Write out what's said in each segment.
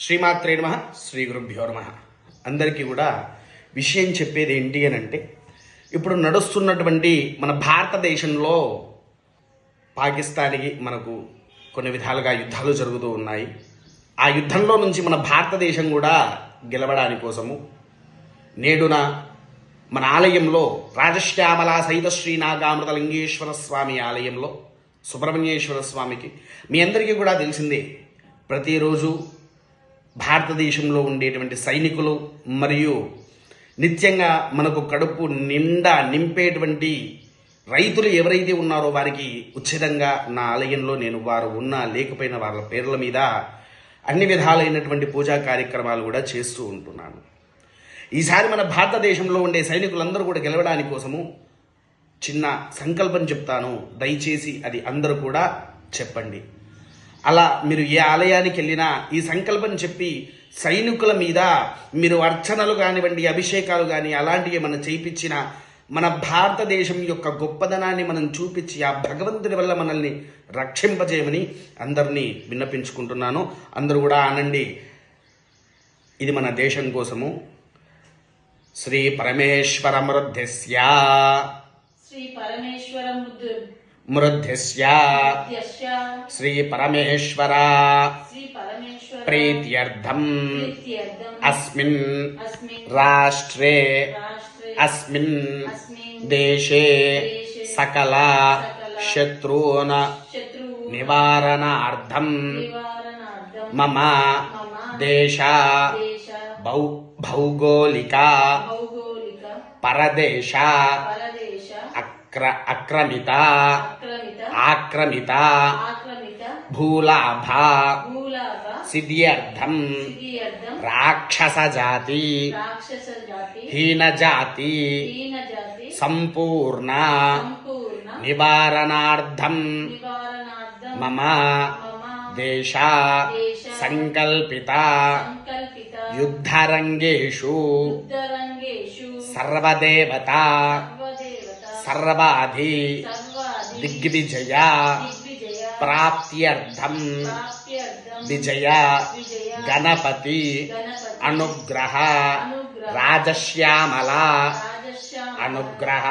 శ్రీమాత్రే నమ శ్రీ గురుభ్యో నమ. అందరికీ కూడా విషయం చెప్పేది ఏంటి అని అంటే ఇప్పుడు నడుస్తున్నటువంటి మన భారతదేశంలో పాకిస్తాన్కి మనకు కొన్ని విధాలుగా యుద్ధాలు జరుగుతూ ఉన్నాయి. ఆ యుద్ధంలో నుంచి మన భారతదేశం కూడా గెలవడాని కోసము నేడున మన ఆలయంలో రాజశ్యామల సహిత శ్రీ నాగామృత లింగేశ్వర స్వామి ఆలయంలో సుబ్రహ్మణ్యేశ్వర స్వామికి మీ అందరికీ కూడా తెలిసిందే ప్రతిరోజు భారతదేశంలో ఉండేటువంటి సైనికులు మరియు నిత్యంగా మనకు కడుపు నిండా నింపేటువంటి రైతులు ఎవరైతే ఉన్నారో వారికి ఉచితంగా నా ఆలయంలో నేను వారు ఉన్నా లేకపోయినా వాళ్ళ పేర్ల మీద అన్ని విధాలైనటువంటి పూజా కార్యక్రమాలు కూడా చేస్తూ ఉంటున్నాను. ఈసారి మన భారతదేశంలో ఉండే సైనికులందరూ కూడా గెలవడానికి కోసము చిన్న సంకల్పం చెప్తాను. దయచేసి అది అందరూ కూడా చెప్పండి. అలా మీరు ఏ ఆలయానికి వెళ్ళినా ఈ సంకల్పం చెప్పి సైనికుల మీద మీరు అర్చనలు కానివ్వండి అభిషేకాలు కానీ అలాంటివి మనం చేయించిన మన భారతదేశం యొక్క గొప్పదనాన్ని మనం చూపించి ఆ భగవంతుని వల్ల మనల్ని రక్షింపజేయమని అందరినీ విన్నపించుకుంటున్నాను. అందరూ కూడా ఆనండి. ఇది మన దేశం కోసము. శ్రీ పరమేశ్వర మృద్ధిస్య శ్రీ పరమేశ్వర మృద్ధిస్య శ్రీ పరమేశ్వర ప్రీత్యర్థం. అస్మిన్ రాష్ట్రే. అస్మిన్ దేశే. సకల. శత్రూన నివారణార్థం. మమ. దేశ. భౌగోళిక. పరదేశ. అక్ర అక్రమిత. ఆక్రమిత. భూలాభ. సిద్ధ్యర్థం. సిద్ధియర్థం. రాక్షస జాతి. రాక్షస జాతి. హీన జాతి. హీన జాతి. సంపూర్ణ. నివారణార్థం. మమ. దేశ. సంకల్పిత. యుద్ధరంగేషు. సర్వదేవత. सर्वाधि दिग्विजया प्राप्त्यर्थम विजया गणपति अनुग्रह राजश्यामला अनुग्रह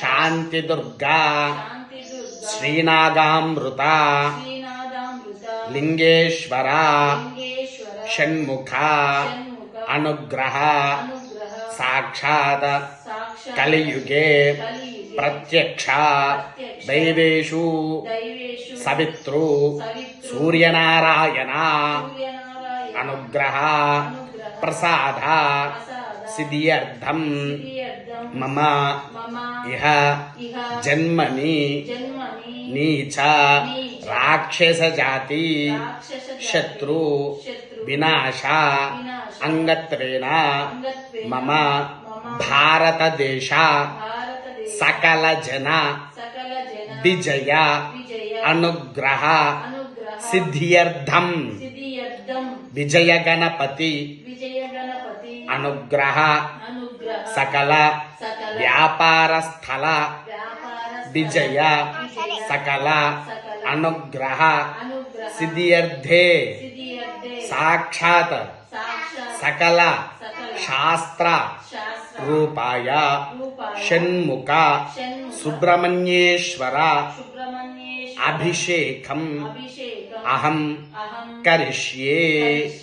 शांति दुर्गा श्रीनागामृता लिंगेश्वर षण्मुखा अनुग्रह साक्षात कलियुगे प्रत्यक्ष दैवेशु सवितृ सूर्यनारायण अनुग्रह प्रसाद सिद्ध्यर्थम मम इह जन्मनि नीच राक्षस जाति शत्रु विनाश अंगत्वेन मम ప్రత్యక్ష ప్రత్యక్ష దైవేషు దైవేషు సవితృ సవితృ సూర్యనారాయణ సూర్యనారాయణ అనుగ్రహ అనుగ్రహ ప్రసాద ప్రసాద సిద్ధ్యర్థం సిద్ధ్యర్థం మమ మమ ఇహ ఇహ జన్మని జన్మని నీచ నీచ రాక్షస జాతి రాక్షస జాతి శత్రు శత్రు వినాశ వినాశ అంగత్వేన అంగత్వేన మమ మమ భారతదేశ భారతదేశ సకల జన సకల జన విజయ విజయ అనుగ్రహ అనుగ్రహ సిద్ధ్యర్థం సిద్ధియర్థం విజయ గణపతి విజయ గణపతి అనుగ్రహ అనుగ్రహ సకల సకల వ్యాపార స్థల వ్యాపార విజయ విజయ సకల సకల అనుగ్రహ అనుగ్రహ సిద్ధ్యర్థే సిద్ధియర్థే సాక్షాత్ సాక్షాత్ సకల शास्त्ररूपाय षण्मुखा। सुब्रह्मण्येश्वर। अभिषेकम्। अहं करिष्ये।